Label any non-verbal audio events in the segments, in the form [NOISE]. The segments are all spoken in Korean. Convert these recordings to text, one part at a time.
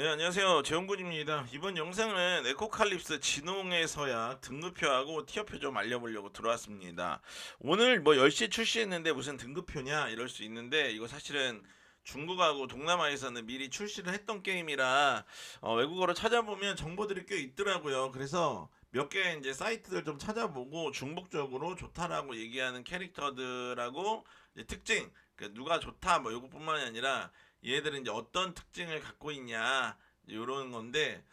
네 안녕하세요. 재홍군입니다. 이번 영상은 에코칼립스 진홍의 서약 등급표하고 티어표 좀 알려보려고 들어왔습니다. 오늘 뭐 10시에 출시했는데 무슨 등급표냐 이럴 수 있는데 이거 사실은 중국하고 동남아에서는 미리 출시를 했던 게임이라 어, 외국어로 찾아보면 정보들이 꽤 있더라고요. 그래서 몇 개 이제 사이트들 좀 찾아보고 중복적으로 좋다라고 얘기하는 캐릭터들하고 특징 그 누가 좋다 뭐 요것뿐만이 아니라 얘들은 이제 어떤 특징을 갖고 있냐 이런 건데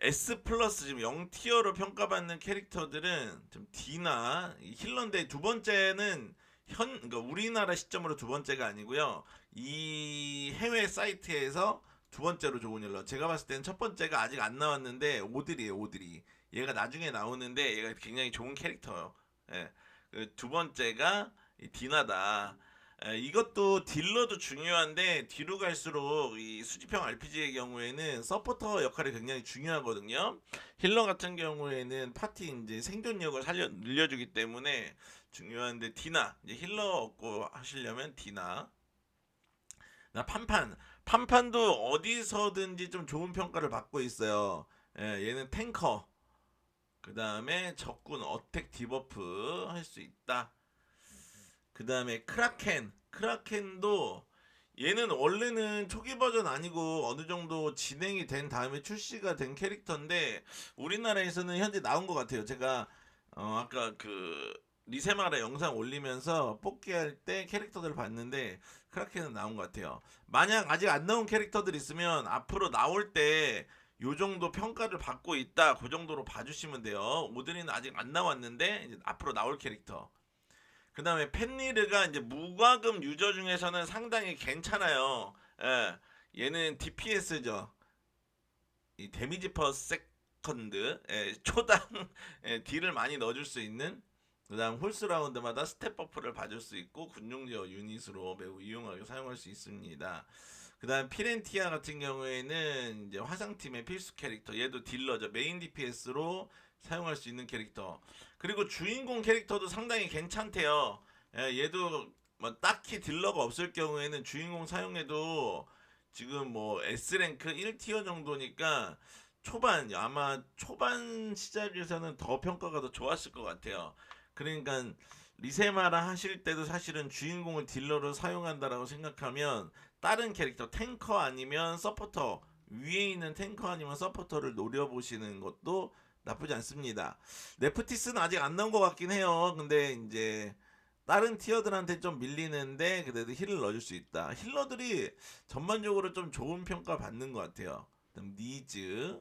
S 플러스 지금 0티어로 평가받는 캐릭터들은 좀 D나 이 힐러인데 두 번째는 현 그러니까 우리나라 시점으로 두 번째가 아니고요. 이 해외 사이트에서 두 번째로 좋은 힐러. 제가 봤을 때는 첫 번째가 아직 안 나왔는데 오드리에요 오드리. 얘가 나중에 나오는데 얘가 굉장히 좋은 캐릭터예요. 예. 그 두 번째가 이 디나다. 에, 이것도 딜러도 중요한데 뒤로 갈수록 이 수집형 RPG의 경우에는 서포터 역할이 굉장히 중요하거든요. 힐러 같은 경우에는 파티 이제 생존력을 살려 늘려주기 때문에 중요한데 디나 이제 힐러 얻고 하시려면 디나 나 판판 판판도 어디서든지 좀 좋은 평가를 받고 있어요. 예, 얘는 탱커 그 다음에 적군 어택 디버프 할 수 있다. 그 다음에 크라켄 크라켄도 얘는 원래는 초기 버전 아니고 어느 정도 진행이 된 다음에 출시가 된 캐릭터인데 우리나라에서는 현재 나온 것 같아요. 제가 어 아까 그 리세마라 영상 올리면서 뽑기 할 때 캐릭터들 을 봤는데 크라켄은 나온 것 같아요. 만약 아직 안 나온 캐릭터들 있으면 앞으로 나올 때 요 정도 평가를 받고 있다. 그 정도로 봐주시면 돼요. 오드리는 아직 안 나왔는데 앞으로 나올 캐릭터. 그 다음에 펜리르가 이제 무과금 유저 중에서는 상당히 괜찮아요. 예. 얘는 DPS죠. 이 데미지 퍼 세컨드. 예, 초당 [LAUGHS] 예, 딜을 많이 넣어줄 수 있는. 그 다음 홀스 라운드마다 스텝 버프를 봐줄 수 있고 군용 제어 유닛으로 매우 유용하게 사용할 수 있습니다. 그 다음 피렌티아 같은 경우에는 이제 화상팀의 필수 캐릭터. 얘도 딜러죠. 메인 DPS로 사용할 수 있는 캐릭터. 그리고 주인공 캐릭터도 상당히 괜찮대요. 예, 얘도 뭐 딱히 딜러가 없을 경우에는 주인공 사용해도 지금 뭐 S랭크 1티어 정도니까 초반 아마 초반 시작에서는 더 평가가 더 좋았을 것 같아요. 그러니까 리세마라 하실 때도 사실은 주인공을 딜러로 사용한다라고 생각하면 다른 캐릭터 탱커 아니면 서포터 위에 있는 탱커 아니면 서포터를 노려보시는 것도 나쁘지 않습니다. 네프티스는 아직 안 나온 것 같긴 해요. 근데 이제 다른 티어들한테 좀 밀리는데 그래도 힐을 넣어줄 수 있다. 힐러들이 전반적으로 좀 좋은 평가 받는 것 같아요. 그다음 니즈,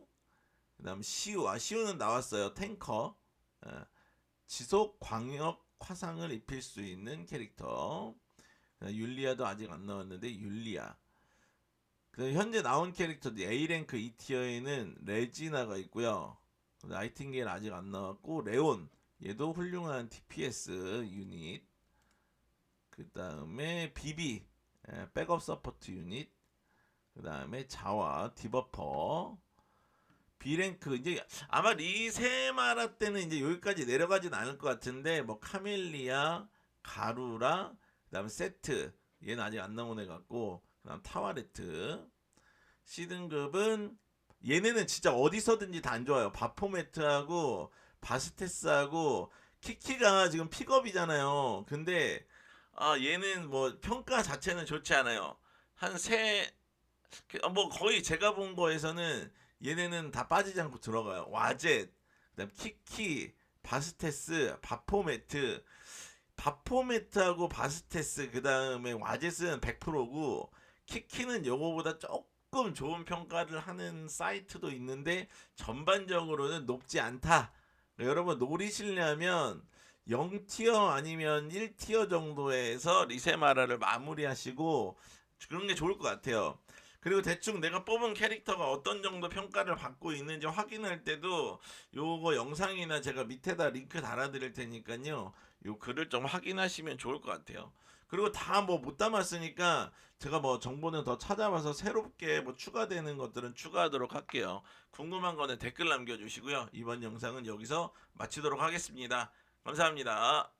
그다음 시우, 아 시우는 나왔어요. 탱커, 예. 지속 광역 화상을 입힐 수 있는 캐릭터. 율리아도 아직 안 나왔는데 율리아. 그 현재 나온 캐릭터들 A 랭크 2 티어에는 레지나가 있고요. 나이팅게일 아직 안 나왔고 레온 얘도 훌륭한 TPS 유닛. 그 다음에 비비 예, 백업 서포트 유닛. 그 다음에 자와 디버퍼. B랭크 이제 아마 리세 마라 때는 이제 여기까지 내려가진 않을 것 같은데 뭐 카멜리아, 가루라, 그 다음에 세트 얘는 아직 안 나온 애 같고 그 다음 타와레트 C 등급은 얘네는 진짜 어디서든지 다 안 좋아요. 바포메트하고 바스테스하고 키키가 지금 픽업이잖아요. 근데 아 얘는 뭐 평가 자체는 좋지 않아요. 한세뭐 거의 제가 본 거에서는 얘네는 다 빠지지 않고 들어가요. 와젯, 그다음 키키, 바스테스, 바포메트, 바포메트하고 바스테스 그다음에 와젯은 100%고 키키는 요거보다 조금 좋은 평가를 하는 사이트도 있는데 전반적으로는 높지 않다. 여러분 노리시려면 0티어 아니면 1티어 정도에서 리세마라를 마무리하시고 그런 게 좋을 것 같아요. 그리고 대충 내가 뽑은 캐릭터가 어떤 정도 평가를 받고 있는지 확인할 때도 요거 영상이나 제가 밑에다 링크 달아드릴 테니까요. 요 글을 좀 확인하시면 좋을 것 같아요. 그리고 다 뭐 못 담았으니까 제가 뭐 정보는 더 찾아봐서 새롭게 뭐 추가되는 것들은 추가하도록 할게요. 궁금한 거는 댓글 남겨주시고요. 이번 영상은 여기서 마치도록 하겠습니다. 감사합니다.